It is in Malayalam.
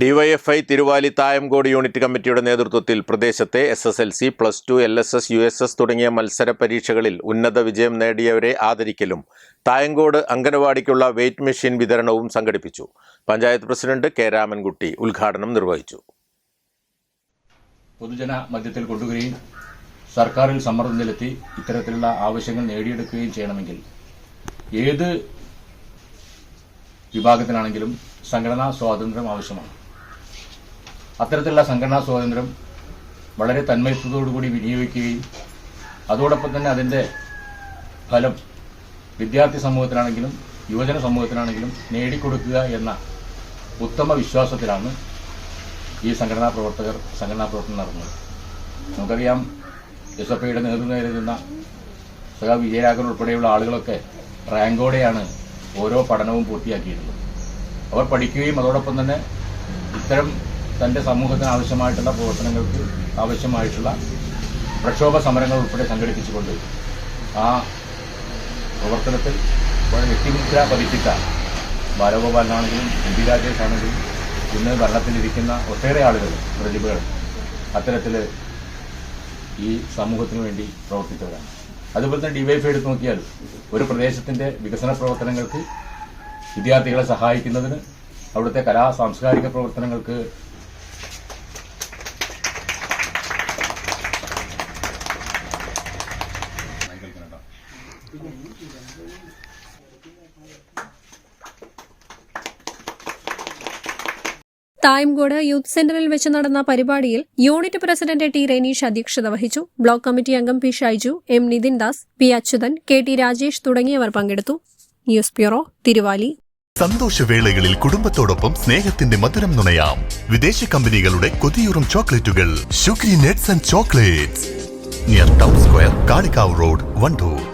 DYFI Thiruvali Thayamkode unit കമ്മിറ്റിയുടെ നേതൃത്വത്തിൽ പ്രദേശത്തെ S S L C plus two L S S U S S തുടങ്ങിയ മത്സര പരീക്ഷകളിൽ ഉന്നത വിജയം നേടിയവരെ ആദരിക്കലും തായംകോട് അംഗനവാടിക്കുള്ള വെയ്റ്റ് മെഷീൻ വിതരണവും സംഘടിപ്പിച്ചു. പഞ്ചായത്ത് പ്രസിഡന്റ് കെ രാമൻകുട്ടി ഉദ്ഘാടനം നിർവഹിച്ചു. പൊതുജന മധ്യത്തിൽ കൊണ്ടുവരികയും സർക്കാരിൽ സമ്മർദ്ദം ചെലുത്തി ഇത്തരത്തിലുള്ള ആവശ്യങ്ങൾ നേടിയെടുക്കുകയും ചെയ്യണമെങ്കിൽ ഏത് വിഭാഗത്തിനാണെങ്കിലും സംഘടനാ സ്വാതന്ത്ര്യം ആവശ്യമാണ്. അത്തരത്തിലുള്ള സംഘടനാ സ്വാതന്ത്ര്യം വളരെ തന്മയത്വത്തോടുകൂടി വിനിയോഗിക്കുകയും അതോടൊപ്പം തന്നെ അതിന്റെ ഫലം വിദ്യാർത്ഥി സമൂഹത്തിനാണെങ്കിലും യുവജന സമൂഹത്തിനാണെങ്കിലും നേടിക്കൊടുക്കുക എന്ന ഉത്തമ വിശ്വാസത്തിലാണ് ഈ സംഘടനാ പ്രവർത്തകർ സംഘടനാ പ്രവർത്തനം നടന്നത്. നമുക്കറിയാം എസ് എഫ് ഐയുടെ നേതൃത്വം നേരിടുന്ന സഖാ വിജയരാഘവൻ ഉൾപ്പെടെയുള്ള ആളുകളൊക്കെ റാങ്കോടെയാണ് ഓരോ പഠനവും പൂർത്തിയാക്കിയിരുന്നത്. അവർ പഠിക്കുകയും അതോടൊപ്പം തന്നെ ഇത്തരം തന്റെ സമൂഹത്തിന് ആവശ്യമായിട്ടുള്ള പ്രവർത്തനങ്ങൾക്ക് ആവശ്യമായിട്ടുള്ള പ്രക്ഷോഭ സമരങ്ങൾ ഉൾപ്പെടെ സംഘടിപ്പിച്ചുകൊണ്ട് ആ പ്രവർത്തനത്തിൽ വ്യക്തിമുദ്ര പതിപ്പിച്ച ബാലഗോപാലനാണെങ്കിലും എം പി രാജേഷ് ആണെങ്കിലും ഇന്ന് ഭരണത്തിലിരിക്കുന്ന ഒട്ടേറെ ആളുകൾ പ്രതിഭകൾ അത്തരത്തിൽ ഈ സമൂഹത്തിന് വേണ്ടി പ്രവർത്തിച്ചവരാണ്. അതുപോലെ തന്നെ ഡിവൈഫ് എടുത്ത് നോക്കിയാൽ ഒരു പ്രദേശത്തിന്റെ വികസന പ്രവർത്തനങ്ങൾക്ക് വിദ്യാർത്ഥികളെ സഹായിക്കുന്നതിന് അവിടുത്തെ കലാ സാംസ്കാരിക പ്രവർത്തനങ്ങൾക്ക് തായംകോട് യൂത്ത് സെന്ററിൽ വെച്ച് നടന്ന പരിപാടിയിൽ യൂണിറ്റ് പ്രസിഡന്റ് ടി റെനീഷ് അധ്യക്ഷത വഹിച്ചു. ബ്ലോക്ക് കമ്മിറ്റി അംഗം P Shaiju M Nithin Das P Achuthan K T Rajesh തുടങ്ങിയവർ പങ്കെടുത്തു. News bureau Thiruvali. സന്തോഷവേളകളിൽ കുടുംബത്തോടൊപ്പം സ്നേഹത്തിന്റെ മധുരം നുണയാം. വിദേശ കമ്പനികളുടെ കൊതിയൂറും ചോക്ലേറ്റുകൾ. Sugary nets and chocolates. Near town square Kalikavu road Wandoor.